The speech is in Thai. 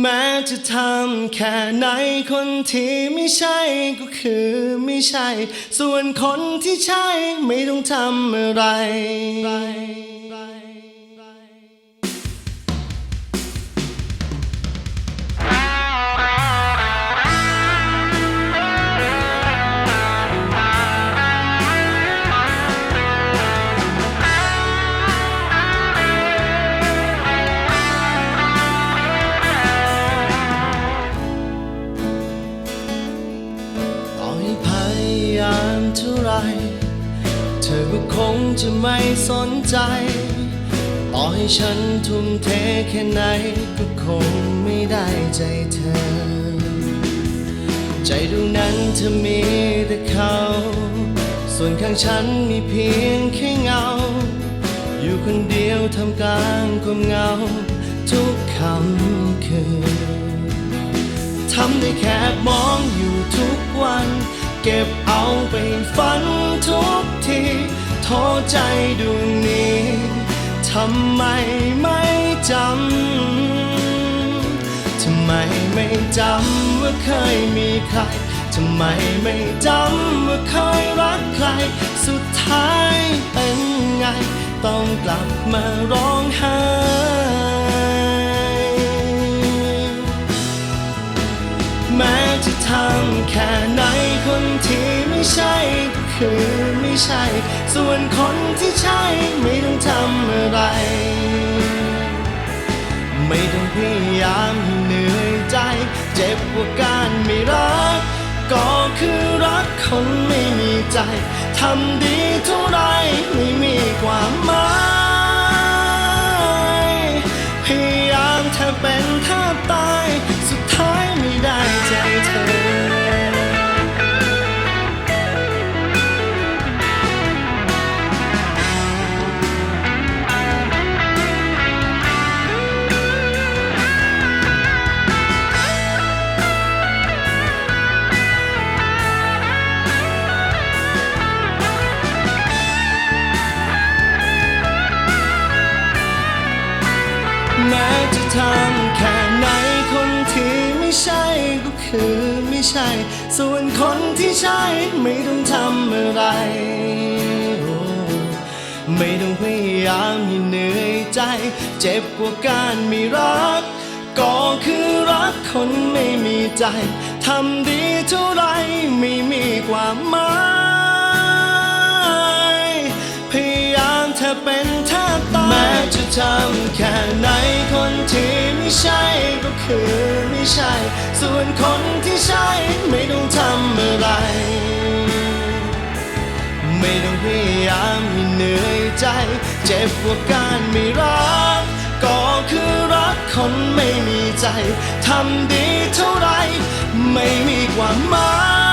แม้จะทำแค่ไหนคนที่ไม่ใช่ก็คือไม่ใช่ ส่วนคนที่ใช่ไม่ต้องทำอะไร เท่าไรเธอก็คงจะไม่สนใจ ต่อให้ฉันทุ่มเทแค่ไหน ก็คงไม่ได้ใจเธอ ใจดวงนั้นเธอมีแต่เขา ส่วนข้างฉันมีเพียงแค่เงา อยู่คนเดียวทำกลางความเงา ทุกคำคืนทำได้แค่มองอยู่ทุก เก็บเอาไปฝันทุกทีโทษใจดวงนี้ทำไมไม่จำ ทำไมไม่จำว่าเคยมีใคร ทำไมไม่จำว่าเคยรักใคร สุดท้ายเป็นไง ต้องกลับมาร้องไห้แม้จะ ทำแค่ไหนคนที่ไม่ใช่ก็คือไม่ใช่ ส่วนคนที่ใช่ไม่ต้องทำอะไร ไม่ต้องพยายามเหนื่อยใจ เจ็บกว่าการไม่รัก ก็คือรักคนไม่มีใจทำดีเท่าไรไม่ ม้จะทำแค่ไหนคนที่ไม่ใช่ก็คือไม่ใช่ ส่วนคนที่ใช่ไม่ต้องทำอะไรโอ้ไม่ต้องพยายามให้เหนื่อยใจ เจ็บกว่าการไม่รัก ก็คือรักคนไม่มีใจทำดีเท่าไรไม่มีความหมายพยายามแทบเป็นแทบตายแม้จะทำแค่ไหน ใช่ก็คือไม่ใช่ ส่วนคนที่ใช่ไม่ต้องทำอะไร ไม่ต้องพยายามให้เหนื่อยใจ เจ็บกว่าการไม่รัก ก็คือรักคนไม่มีใจ ทำดีเท่าไร ไม่มีความหมาย